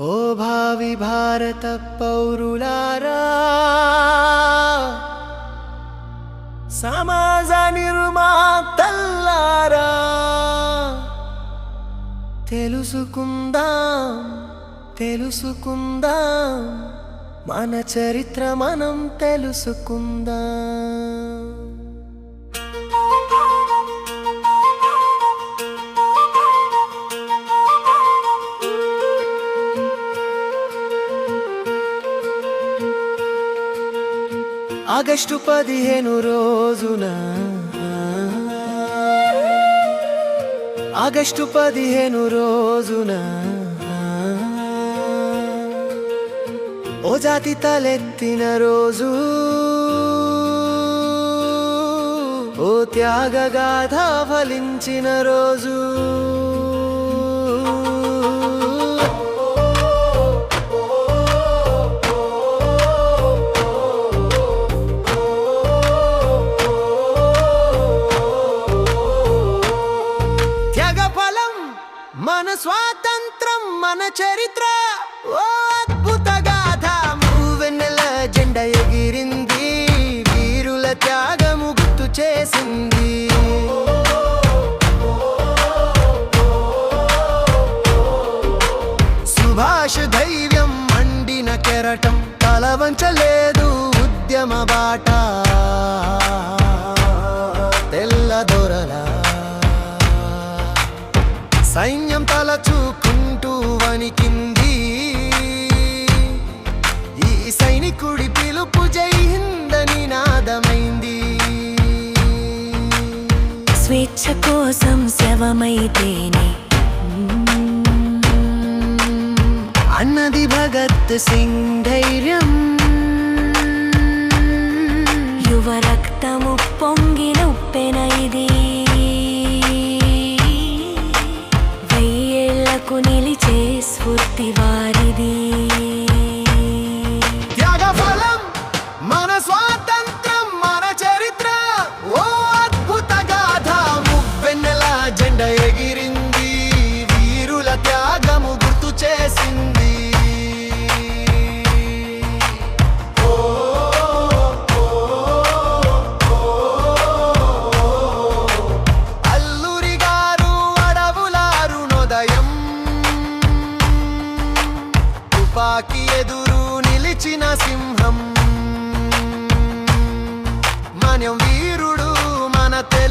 ఓ భావి భారత పౌరులారా సమాజ నిర్మాతల్లారా తెలుసుకుందాం తెలుసుకుందాం మన చరిత్ర మనం తెలుసుకుందాం. ఆగస్టు పదిహేను రోజున. ఆగస్టు పదిహేను రోజున. ఓ జాతి తలెత్తిన రోజు. ఓ త్యాగగాథ ఫలించిన రోజు. ನನ್ನ ಚರಿತ್ರ ಓ కోసం శవమైతేనే. అన్నది భగత్ సింగ్ ధైర్యం. యువ రక్తము పొంగిన ఉప్పెన ఇది.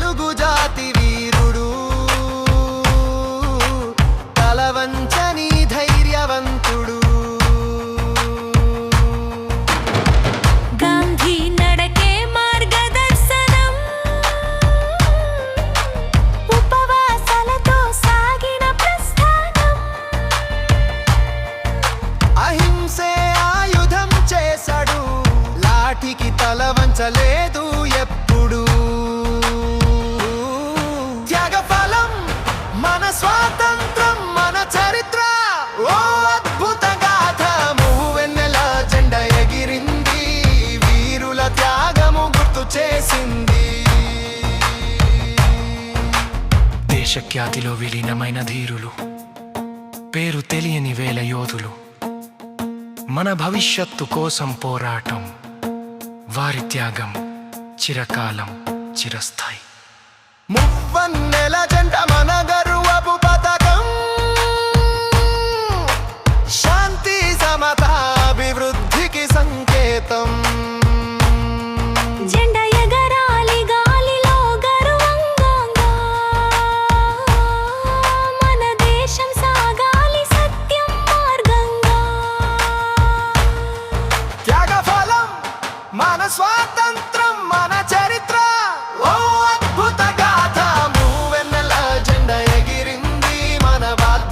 누구든 దేశఖ్యాతిలో విలీనమైన ధీరులు. పేరు తెలియని వేల యోధులు. మన భవిష్యత్తు కోసం పోరాటం. వారి త్యాగం చిరకాలం చిరస్థాయి.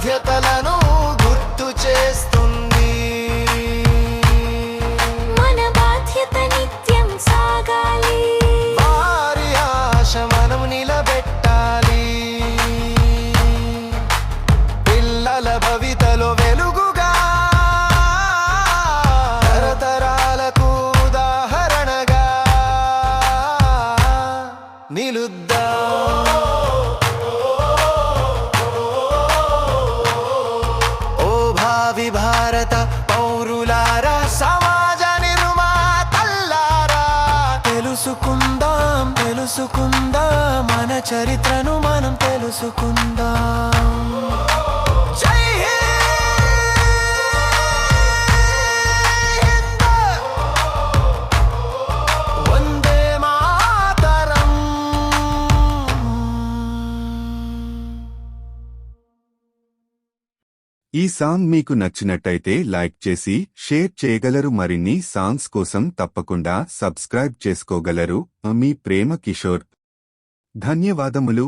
Senta lá చరిత్రను మనం తెలుసుకుందాం. జై హింద్! వందే మాతరం! ఈ సాంగ్ మీకు నచ్చినట్టయితే లైక్ చేసి షేర్ చేయగలరు. మరిన్ని సాంగ్స్ కోసం తప్పకుండా సబ్స్క్రైబ్ చేసుకోగలరు. మీ ప్రేమ కిషోర్. ధన్యవాదములు